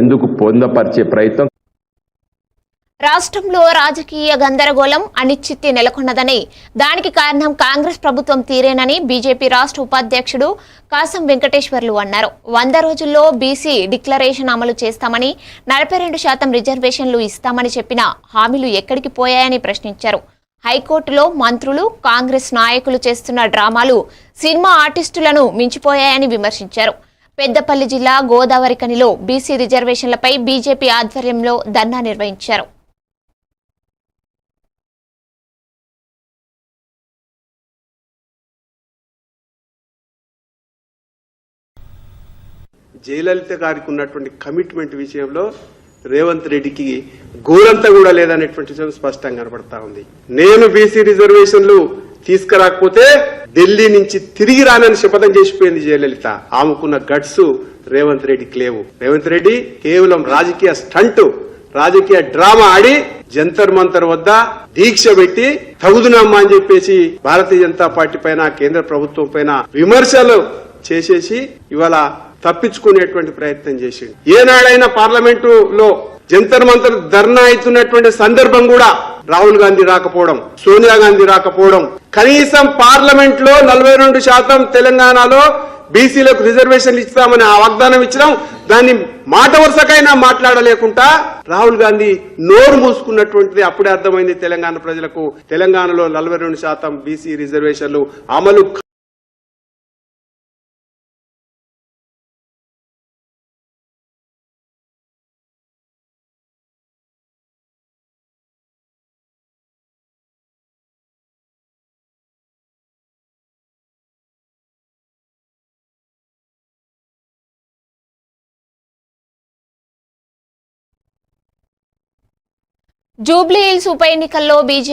ఎందుకు పొందపరిచే ప్రయత్నం? రాష్ట్రంలో రాజకీయ గందరగోళం అనిశ్చితి నెలకొన్నదని దానికి కారణం కాంగ్రెస్ ప్రభుత్వం తీరేనని బీజేపీ రాష్ట్ర ఉపాధ్యక్షుడు కాసం వెంకటేశ్వర్లు అన్నారు. వంద రోజుల్లో బీసీ డిక్లరేషన్ అమలు చేస్తామని నలభై రెండు శాతం రిజర్వేషన్లు ఇస్తామని చెప్పిన హామీలు ఎక్కడికి పోయాయని ప్రశ్నించారు. హైకోర్టులో మంత్రులు కాంగ్రెస్ నాయకులు చేస్తున్న డ్రామాలు సినిమా ఆర్టిస్టులను మించిపోయాయని విమర్శించారు. పెద్దపల్లి జిల్లా గోదావరికనిలో బీసీ రిజర్వేషన్లపై బీజేపీ ఆధ్వర్యంలో ధర్నా నిర్వహించారు. జయలలిత గారికి ఉన్నటువంటి కమిట్మెంట్ విషయంలో రేవంత్ రెడ్డికి గోరంతా కూడా లేదనేటువంటి విషయం స్పష్టంగా కనబడతా ఉంది. నేను బీసీ రిజర్వేషన్లు తీసుకురాకపోతే ఢిల్లీ నుంచి తిరిగి రానని శపథం చేసిపోయింది జయలలిత. ఆమెకున్న గట్స్ రేవంత్ రెడ్డికి లేవు రేవంత్ రెడ్డి కేవలం రాజకీయ స్టంట్ రాజకీయ డ్రామా ఆడి జంతర్ మంతర్ వద్ద దీక్ష పెట్టి తగుదునమ్మా అని చెప్పేసి భారతీయ జనతా పార్టీ పైన కేంద్ర ప్రభుత్వం పైన విమర్శలు చేసేసి ఇవాళ తప్పించుకునేటువంటి ప్రయత్నం చేసిండు. ఏనాడైనా పార్లమెంటు లో జంతర్ మంతర్ ధర్నా అవుతున్నటువంటి సందర్భం కూడా రాహుల్ గాంధీ రాకపోవడం సోనియా గాంధీ రాకపోవడం కనీసం పార్లమెంట్లో నలభై రెండు శాతం తెలంగాణలో బీసీలకు రిజర్వేషన్లు ఇస్తామని ఆ వాగ్దానం ఇచ్చినాం. దాన్ని మాట వరుసకైనా మాట్లాడలేకుండా రాహుల్ గాంధీ నోరు మూసుకున్నటువంటిది అప్పుడే అర్థమైంది తెలంగాణ ప్రజలకు. తెలంగాణలో నలభై రెండు శాతం బీసీ రిజర్వేషన్లు అమలు జూబ్లీహిల్స్ ఉప ఎన్నికల్లో బీజేపీ